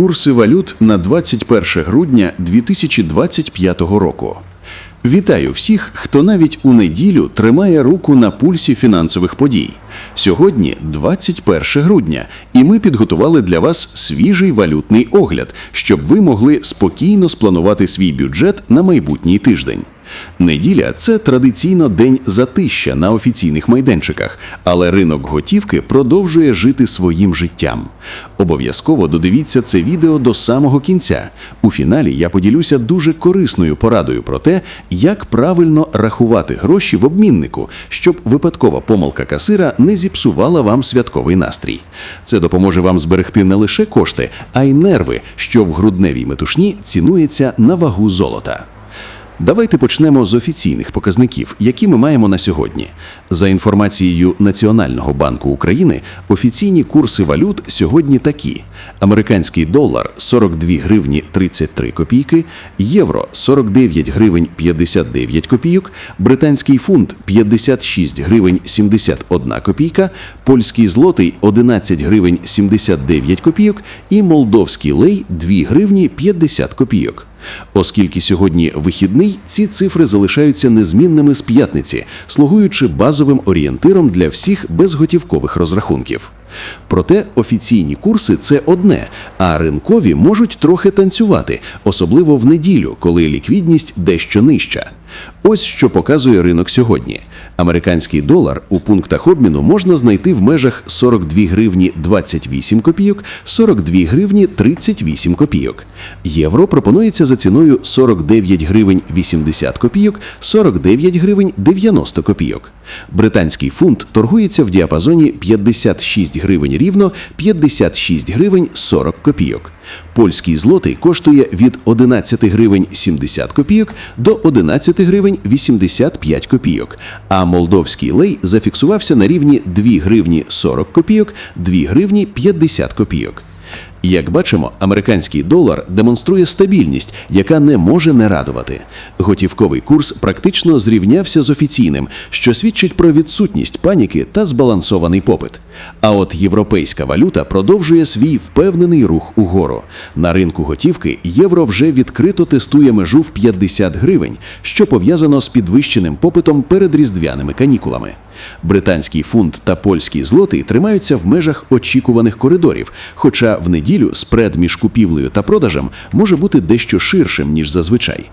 Курси валют на 21 грудня 2025 року. Вітаю всіх, хто навіть у неділю тримає руку на пульсі фінансових подій. Сьогодні 21 грудня, і ми підготували для вас свіжий валютний огляд, щоб ви могли спокійно спланувати свій бюджет на майбутній тиждень. Неділя це традиційно день затища на офіційних майданчиках, але ринок готівки продовжує жити своїм життям. Обов'язково додивіться це відео до самого кінця. У фіналі я поділюся дуже корисною порадою про те, як правильно рахувати гроші в обміннику, щоб випадкова помилка касира не зіпсувала вам святковий настрій. Це допоможе вам зберегти не лише кошти, а й нерви, що в грудневій метушні цінується на вагу золота. Давайте почнемо з офіційних показників, які ми маємо на сьогодні. За інформацією Національного банку України, офіційні курси валют сьогодні такі: американський долар 42 гривні 33 копійки, євро 49 гривень 59 копійок, британський фунт 56 гривень 71 копійка, польський злотий 11 гривень 79 копійок і молдовський лей 2 гривні 50 копійок. Оскільки сьогодні вихідний, ці цифри залишаються незмінними з п'ятниці, слугуючи базовим орієнтиром для всіх безготівкових розрахунків. Проте офіційні курси це одне, а ринкові можуть трохи танцювати, особливо в неділю, коли ліквідність дещо нижча. Ось що показує ринок сьогодні. Американський долар у пунктах обміну можна знайти в межах 42 гривні 28 копійок, 42 гривні 38 копійок. Євро пропонується за ціною 49 гривень 80 копійок, 49 гривень 90 копійок. Британський фунт торгується в діапазоні 56 гривень рівно, 56 гривень 40 копійок. Польський злотий коштує від 11 гривень 70 копійок до 11 гривень 85 копійок, а молдовський лей зафіксувався на рівні 2 гривні 40 копійок, 2 гривні 50 копійок. Як бачимо, американський долар демонструє стабільність, яка не може не радувати. Готівковий курс практично зрівнявся з офіційним, що свідчить про відсутність паніки та збалансований попит. А от європейська валюта продовжує свій впевнений рух угору. На ринку готівки євро вже відкрито тестує межу в 50 гривень, що пов'язано з підвищеним попитом перед різдвяними канікулами. Британський фунт та польський злотий тримаються в межах очікуваних коридорів, хоча в неділю спред між купівлею та продажем може бути дещо ширшим, ніж зазвичай.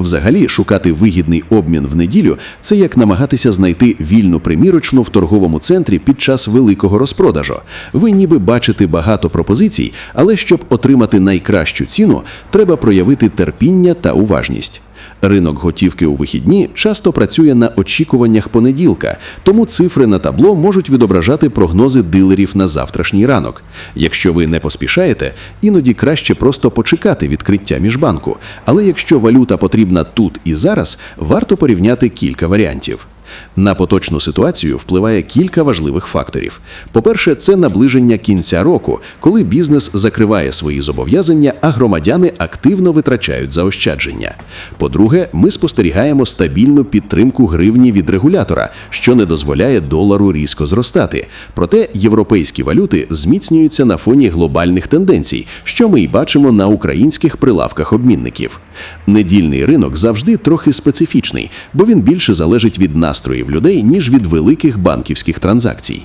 Взагалі, шукати вигідний обмін в неділю це як намагатися знайти вільну примірочну в торговому центрі під час великого розпродажу. Ви ніби бачите багато пропозицій, але щоб отримати найкращу ціну, треба проявити терпіння та уважність. Ринок готівки у вихідні часто працює на очікуваннях понеділка, тому цифри на табло можуть відображати прогнози дилерів на завтрашній ранок. Якщо ви не поспішаєте, іноді краще просто почекати відкриття міжбанку. Але якщо валюта потрібна тут і зараз, варто порівняти кілька варіантів. На поточну ситуацію впливає кілька важливих факторів. По-перше, це наближення кінця року, коли бізнес закриває свої зобов'язання, а громадяни активно витрачають заощадження. По-друге, ми спостерігаємо стабільну підтримку гривні від регулятора, що не дозволяє долару різко зростати. Проте європейські валюти зміцнюються на фоні глобальних тенденцій, що ми й бачимо на українських прилавках обмінників. Недільний ринок завжди трохи специфічний, бо він більше залежить від настроїв людей, ніж від великих банківських транзакцій.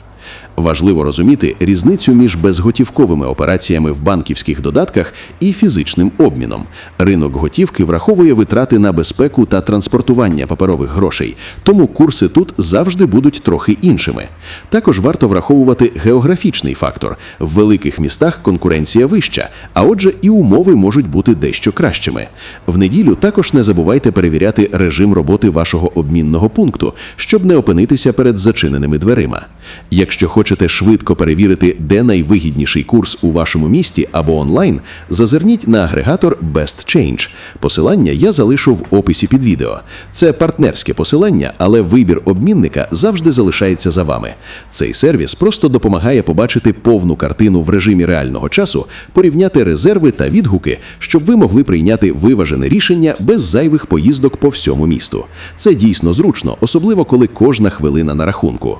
Важливо розуміти різницю між безготівковими операціями в банківських додатках і фізичним обміном. Ринок готівки враховує витрати на безпеку та транспортування паперових грошей, тому курси тут завжди будуть трохи іншими. Також варто враховувати географічний фактор. В великих містах конкуренція вища, а отже, і умови можуть бути дещо кращими. В неділю також не забувайте перевіряти режим роботи вашого обмінного пункту, щоб не опинитися перед зачиненими дверима. Якщо хочете швидко перевірити, де найвигідніший курс у вашому місті або онлайн, зазирніть на агрегатор Best Change. Посилання я залишу в описі під відео. Це партнерське посилання, але вибір обмінника завжди залишається за вами. Цей сервіс просто допомагає побачити повну картину в режимі реального часу, порівняти резерви та відгуки, щоб ви могли прийняти виважене рішення без зайвих поїздок по всьому місту. Це дійсно зручно, особливо коли кожна хвилина на рахунку.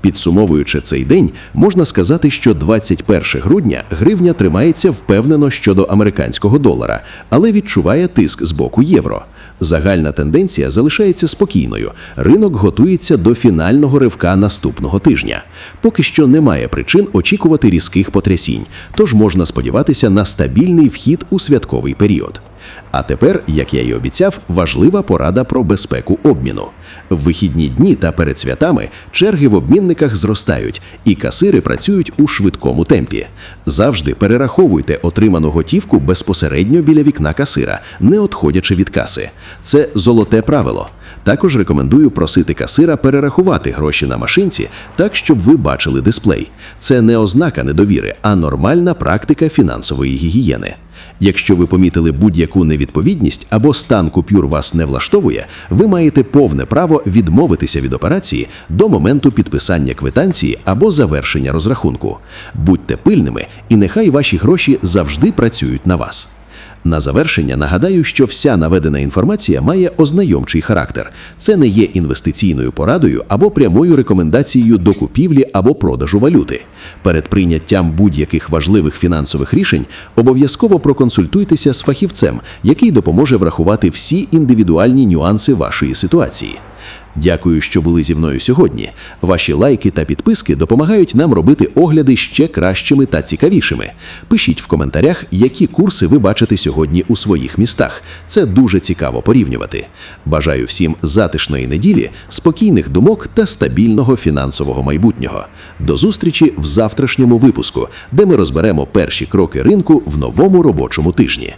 Підсумовуючи цей день, можна сказати, що 21 грудня гривня тримається впевнено щодо американського долара, але відчуває тиск з боку євро. Загальна тенденція залишається спокійною. Ринок готується до фінального ривка наступного тижня. Поки що немає причин очікувати різких потрясінь, тож можна сподіватися на стабільний вхід у святковий період. А тепер, як я й обіцяв, важлива порада про безпеку обміну. В вихідні дні та перед святами черги в обмінниках зростають, і касири працюють у швидкому темпі. Завжди перераховуйте отриману готівку безпосередньо біля вікна касира, не отходячи від каси. Це золоте правило. Також рекомендую просити касира перерахувати гроші на машинці так, щоб ви бачили дисплей. Це не ознака недовіри, а нормальна практика фінансової гігієни. Якщо ви помітили будь-яку невідповідність або стан купюр вас не влаштовує, ви маєте повне право відмовитися від операції до моменту підписання квитанції або завершення розрахунку. Будьте пильними, і нехай ваші гроші завжди працюють на вас. На завершення нагадаю, що вся наведена інформація має ознайомчий характер. Це не є інвестиційною порадою або прямою рекомендацією до купівлі або продажу валюти. Перед прийняттям будь-яких важливих фінансових рішень обов'язково проконсультуйтеся з фахівцем, який допоможе врахувати всі індивідуальні нюанси вашої ситуації. Дякую, що були зі мною сьогодні. Ваші лайки та підписки допомагають нам робити огляди ще кращими та цікавішими. Пишіть в коментарях, які курси ви бачите сьогодні у своїх містах. Це дуже цікаво порівнювати. Бажаю всім затишної неділі, спокійних думок та стабільного фінансового майбутнього. До зустрічі в завтрашньому випуску, де ми розберемо перші кроки ринку в новому робочому тижні.